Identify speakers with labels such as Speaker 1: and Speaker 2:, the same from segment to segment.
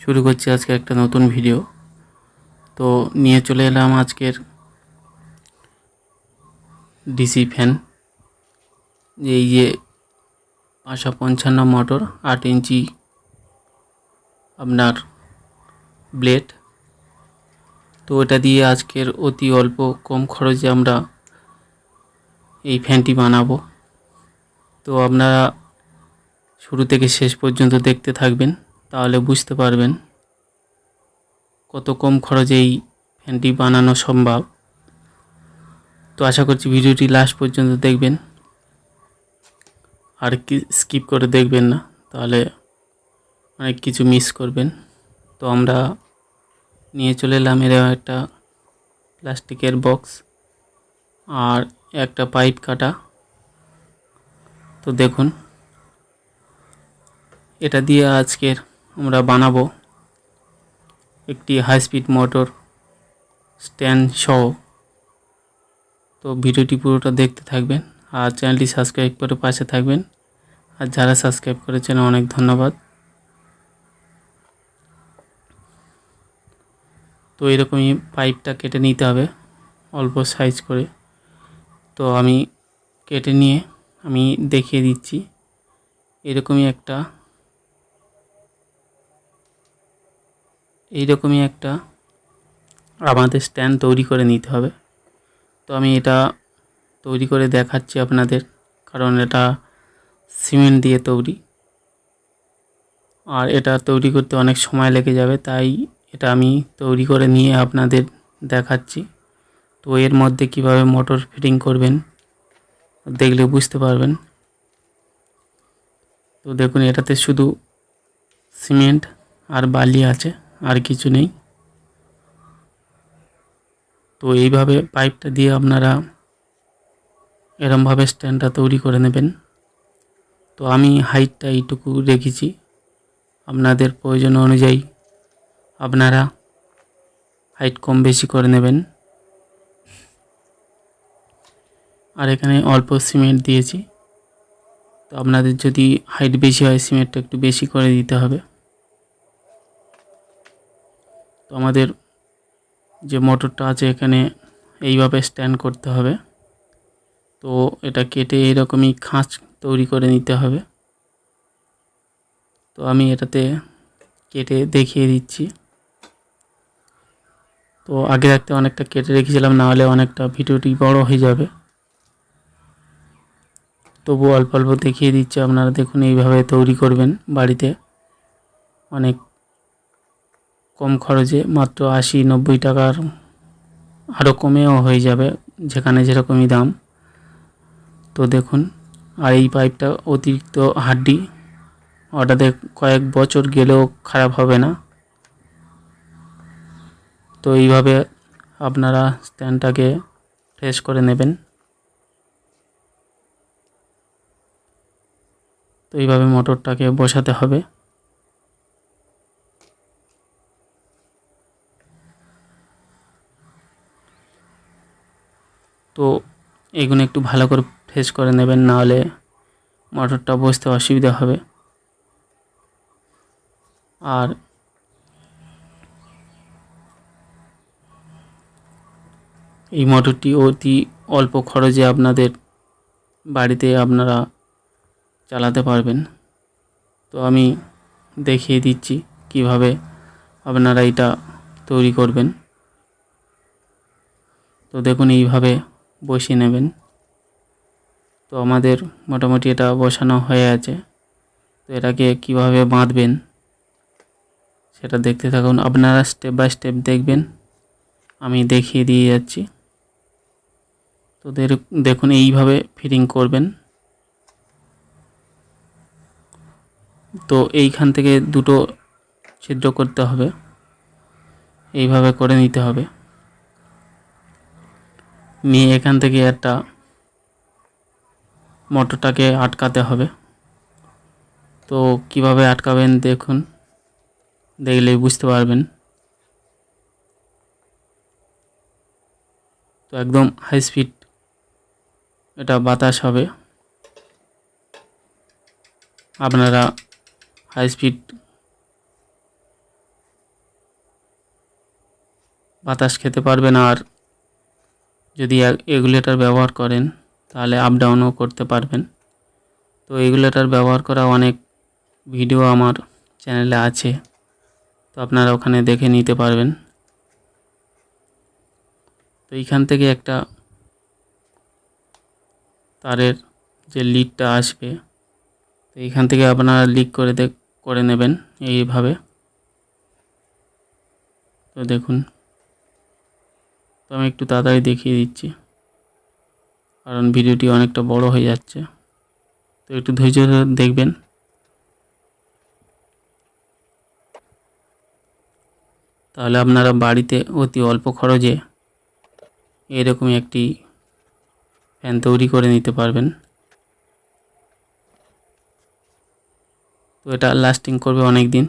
Speaker 1: শুরু করছি আজকে একটা নতুন ভিডিও। তো নিয়ে চলে এলাম আজকের ডিসি ফ্যান। এই যে পাঁচশো পঞ্চান্ন মোটর, আট ইঞ্চি আপনার ব্লেড। তো এটা দিয়ে আজকের অতি অল্প কম খরচে আমরা এই ফ্যানটি বানাবো। তো আপনারা শুরু থেকে শেষ পর্যন্ত দেখতে থাকবেন। তাহলে বুঝতে পারবেন কত কম খরচে এই ফ্যানটি বানানো সম্ভব। তো আশা করছি ভিডিওটি লাস্ট পর্যন্ত দেখবেন। আর কি স্কিপ করে দেখবেন না, তাহলে অনেক কিছু মিস করবেন। তো আমরা নিয়ে চলে এলাম এর একটা প্লাস্টিকের বক্স আর একটা পাইপ কাটা। তো দেখুন, এটা দিয়ে আজকের আমরা বানাবো একটি হাই স্পিড মোটর স্ট্যান্ড সহ। তো ভিডিওটি পুরোটা দেখতে থাকবেন আর চ্যানেলটি সাবস্ক্রাইব করে পাশে থাকবেন। আর যারা সাবস্ক্রাইব করেছেন অনেক ধন্যবাদ। তো এরকমই পাইপটা কেটে নিতে হবে অল্প সাইজ করে। তো আমি কেটে নিয়ে আমি দেখিয়ে দিচ্ছি। এরকমই একটা এইরকমই একটা আমাদের স্ট্যান্ড তৈরি করে নিতে হবে। তো আমি এটা তৈরি করে দেখাচ্ছি আপনাদের, কারণ এটা সিমেন্ট দিয়ে তৈরি। আর এটা তৈরি করতে অনেক সময় লেগে যাবে, তাই এটা আমি তৈরি করে নিয়ে আপনাদের দেখাচ্ছি। তো এর মধ্যে কীভাবে মোটর ফিটিং করবেন দেখলে বুঝতে পারবেন। তো দেখুন, এটাতে শুধু সিমেন্ট আর বালি আছে। আর কিছু নেই। তো এইভাবে পাইপটা দিয়ে আপনারা এরমভাবে স্ট্যান্ডটা তৈরি করে নেবেন। তো আমি হাইটটা এইটুকু রেখেছি। আপনাদের প্রয়োজন অনুযায়ী আপনারা হাইট কম বেশি করে নেবেন। আর এখানে অল্প সিমেন্ট দিয়েছি। তো আপনাদের যদি হাইট বেশি হয়, সিমেন্টটা একটু বেশি করে দিতে হবে তো আমাদের যে মোটরটা আছে এখানে এইভাবে স্ট্যান্ড করতে হবে। তো এটা কেটে এরকমই খাঁচ তৈরি করে নিতে হবে। তো আমি এটাতে কেটে দেখিয়ে দিচ্ছি। তো আগে রাখতে অনেকটা কেটে রেখেছিলাম না হলে অনেকটা ভিডিওটি বড় হয়ে যাবে। তবু অল্প অল্প দেখিয়ে দিচ্ছি, আপনারা দেখুন এইভাবে তৈরি করবেন বাড়িতে। অনেক কম খরচে মাত্র আশি নব্বই টাকার আরও কমেও হয়ে যাবে যেখানে যেরকমই দাম। তো দেখুন, আর এই পাইপটা অতিরিক্ত হাড্ডি, ওটাতে কয়েক বছর গেলেও খারাপ হবে না। তো এইভাবে আপনারা স্ট্যান্ডটাকে ফ্রেশ করে নেবেন। তো এইভাবে মোটরটাকে বসাতে হবে। তো এগুলো একটু ভালো করে ফ্রেশ করে নেবেন না হলে মোটরটা বসতে অসুবিধা হবে। আর এই মোটরটি অতি অল্প খরচে আপনাদের বাড়িতে আপনারা চালাতে পারবেন। তো আমি দেখিয়ে দিচ্ছি কীভাবে আপনারা এটা তৈরি করবেন। তো দেখুন এইভাবে বসিয়ে নেবেন। তো আমাদের মোটামুটি এটা বসানো হয়ে আছে। তো এটাকে কীভাবে বাঁধবেন সেটা দেখতে থাকুন। আপনারা স্টেপ বাই স্টেপ দেখবেন। আমি দেখিয়ে দিয়ে যাচ্ছি। তো দেখুন এইভাবে ফিটিং করবেন। তো এইখান থেকে দুটো ছিদ্র করতে হবে। এইভাবে করে নিতে হবে। নিয়ে এখান থেকে একটা মোটরটাকে আটকাতে হবে। তো কীভাবে আটকাবেন দেখুন, দেখলেই বুঝতে পারবেন। তো একদম হাই স্পিড এটা বাতাস হবে। আপনারা হাই স্পিড বাতাস খেতে পারবেন আর যদি এগুলেটার ব্যবহার করেন, তাহলে আপ ডাউনও করতে পারবেন। তো এগুলেটার ব্যবহার করা অনেক ভিডিও আমার চ্যানেলে আছে। তো আপনারা ওখানে দেখে নিতে পারবেন। তো এইখান থেকে একটা তারের যে লিডটা আসবে, তো এইখান থেকে আপনারা লিক করে দেখ করে নেবেন এইভাবে। তো দেখুন। তো আমি একটু তাড়াতাড়ি দেখিয়ে দিচ্ছি। কারণ ভিডিওটি অনেকটা বড় হয়ে যাচ্ছে। তো একটু ধৈর্য ধরে দেখবেন। তাহলে আপনারা বাড়িতে অতি অল্প খরচে এরকমই একটি ফ্যান তৈরি করে নিতে পারবেন। তো এটা লাস্টিং করবে অনেক দিন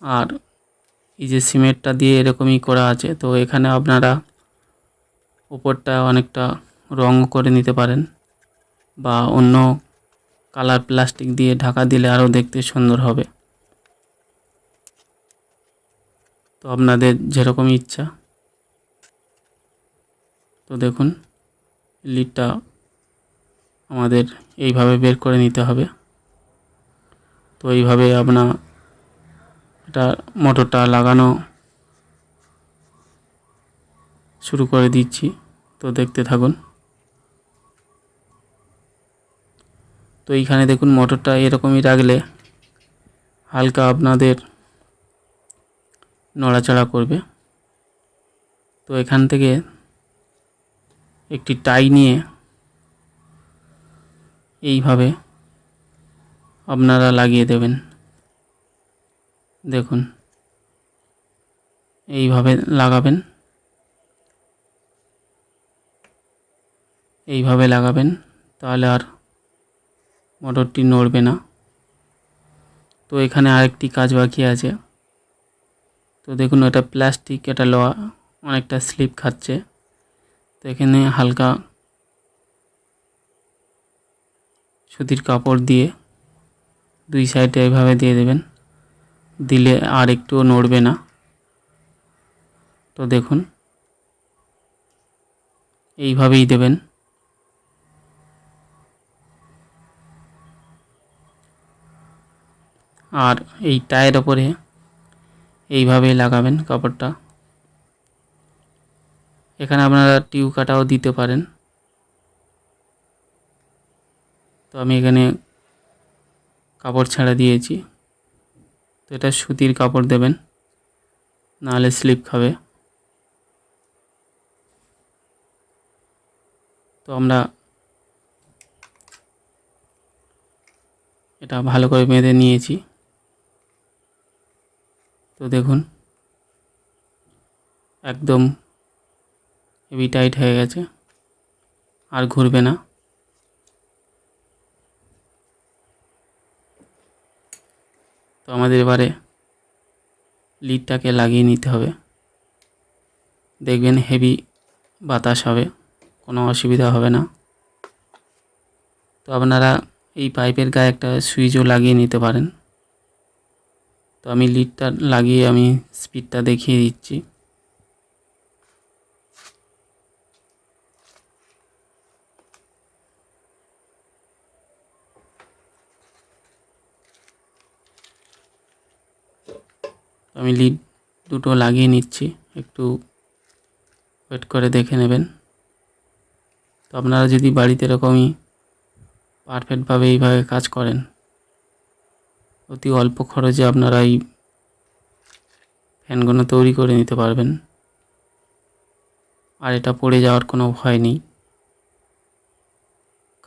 Speaker 1: আর এই যে সিমেন্টটা দিয়ে এরকমই করা আছে, তো এখানে আপনারা উপরটা অনেকটা রং করে নিতে পারেন বা অন্য কালার প্লাস্টিক দিয়ে ঢাকা দিলে আরও দেখতে সুন্দর হবে। তো আপনাদের যেরকম ইচ্ছা। তো দেখুন, লিডটা আমাদের এইভাবে বের করে নিতে হবে। তো এইভাবে আপনার এটা মোটরটা লাগানো শুরু করে দিচ্ছি। তো দেখতে থাকুন। তো এইখানে দেখুন মোটরটা এরকমই রাখলে হালকা আপনাদের নড়াচড়া করবে। তো এখান থেকে একটি টাই নিয়ে এইভাবে আপনারা লাগিয়ে দেবেন। দেখুন। এইভাবে লাগাবেন। এইভাবে লাগাবেন, তাহলে আর মোটরটি নড়বে না। তো এখানে আরেকটি কাজ বাকি আছে। তো দেখুন, এটা প্লাস্টিক, এটা লোহা, অনেকটা স্লিপ খাচ্ছে। তো এখানে হালকা সুতির কাপড় দিয়ে দুই সাইডে এইভাবে দিয়ে দেবেন। দিলে আর একটুও নড়বে না। তো দেখুন। এইভাবেই দেবেন। আর এই টায়ের ওপরে এইভাবেই লাগাবেন কাপড়টা। এখানে আপনারা টিউ কাটাও দিতে পারেন। তো আমি এখানে কাপড় ছাড়া দিয়েছি। এটা সুতির কাপড় দেবেন, নাহলে স্লিপ খাবে। তো আমরা এটা ভালো করে বেঁধে নিয়েছি। তো দেখুন, একদম হেভি টাইট হয়ে গেছে, আর ঘুরবে না। আমাদের এবারে লিডটাকে লাগিয়ে নিতে হবে। দেখবেন হেভি বাতাস হবে, কোনো অসুবিধা হবে না। তো আপনারা এই পাইপের গায়ে একটা সুইচও লাগিয়ে নিতে পারেন। তো আমি লিডটা লাগিয়ে আমি স্পিডটা দেখিয়ে দিচ্ছি। আমি লিড দুটো লাগিয়ে নিচ্ছি। একটু ওয়েট করে দেখে নেবেন। তো আপনারা যদি বাড়িতে এরকমই পারফেক্টভাবে এইভাবে কাজ করেন, অতি অল্প খরচে আপনারা এই ফ্যানগুলো তৈরি করে নিতে পারবেন। আর এটা পড়ে যাওয়ার কোনো ভয় নেই।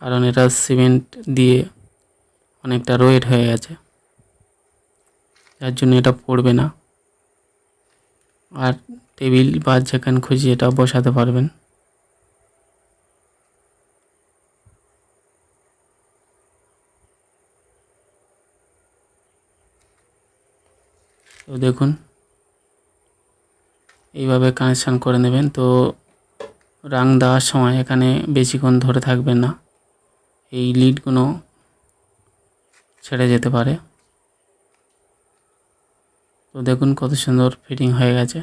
Speaker 1: কারণ এটা সিমেন্ট দিয়ে অনেকটা রোয়েট হয়ে গেছে। যার জন্য এটা পড়বে না। আর টেবিল বা যেখানে খুঁজি এটা বসাতে পারবেন। তো দেখুন, এইভাবে কানেকশান করে নেবেন। তো রাং দেওয়ার সময় এখানে বেশিক্ষণ ধরে থাকবেন না। এই লিডগুলো ছেড়ে যেতে পারে। তো দেখুন কত সুন্দর ফিটিং হয়ে গেছে।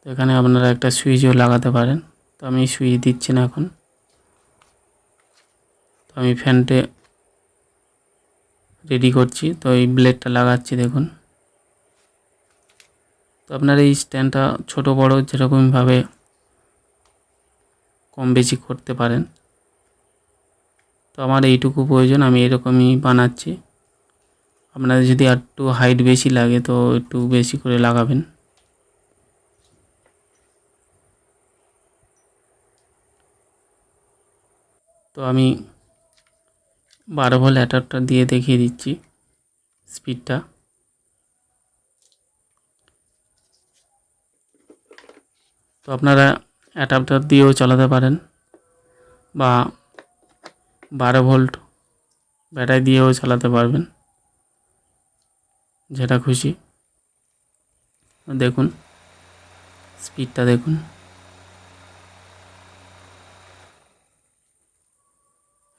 Speaker 1: তো এখানে আপনারা একটা সুইচও লাগাতে পারেন। তো আমি সুইচ দিচ্ছি না এখন। তো আমি ফ্যানটে রেডি করছি। তো এই ব্লেডটা লাগাচ্ছি, দেখুন। তো আপনার এই স্ট্যান্ডটা ছোট, বড় যেরকমভাবে কম বেশি করতে পারেন। তো আমার এইটুকু প্রয়োজন, আমি এরকমই বানাচ্ছি। আপনাদের যদি একটু হাইট বেশি লাগে, তো একটু বেশি করে লাগাবেন। তো আমি বারো ভোল্ট অ্যাডাপ্টার দিয়ে দেখিয়ে দিচ্ছি স্পিডটা তো আপনারা অ্যাডাপ্টার দিয়েও চালাতে পারেন বা বারো ভোল্ট ব্যাটারি দিয়েও চালাতে পারবেন। যেটা খুশি। দেখুন স্পিডটা দেখুন।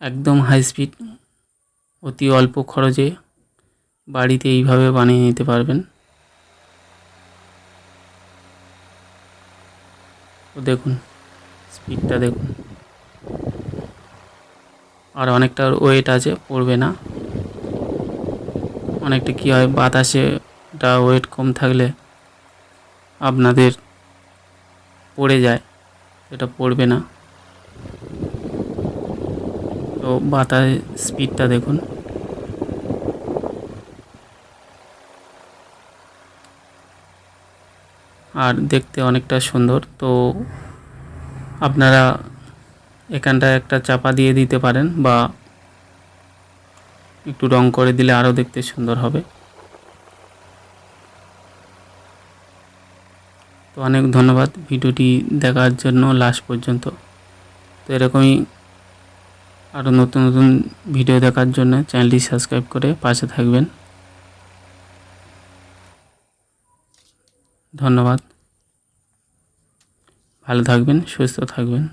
Speaker 1: একদম হাই স্পিড অতি অল্প খরচে বাড়িতে এইভাবে বানিয়ে নিতে পারবেন। দেখুন স্পিডটা দেখুন। আর অনেকটা ওয়েট আছে, পড়বে না। অনেকটা কী হয়, বাতাসে ওটা ওয়েট কম থাকলে আপনাদের পড়ে যায়, এটা পড়বে না। তো বাতাস স্পিডটা দেখুন। আর দেখতে অনেকটা সুন্দর, তো আপনারা এখানটায় একটা চাপা দিয়ে দিতে পারেন বা একটু রং করে দিলে আরও দেখতে সুন্দর হবে। তো অনেক ধন্যবাদ ভিডিওটি দেখার জন্য লাস্ট পর্যন্ত। তো এরকমই আরও নতুন নতুন ভিডিও দেখার জন্য চ্যানেলটি সাবস্ক্রাইব করে পাশে থাকবেন। ধন্যবাদ। ভালো থাকবেন, সুস্থ থাকবেন।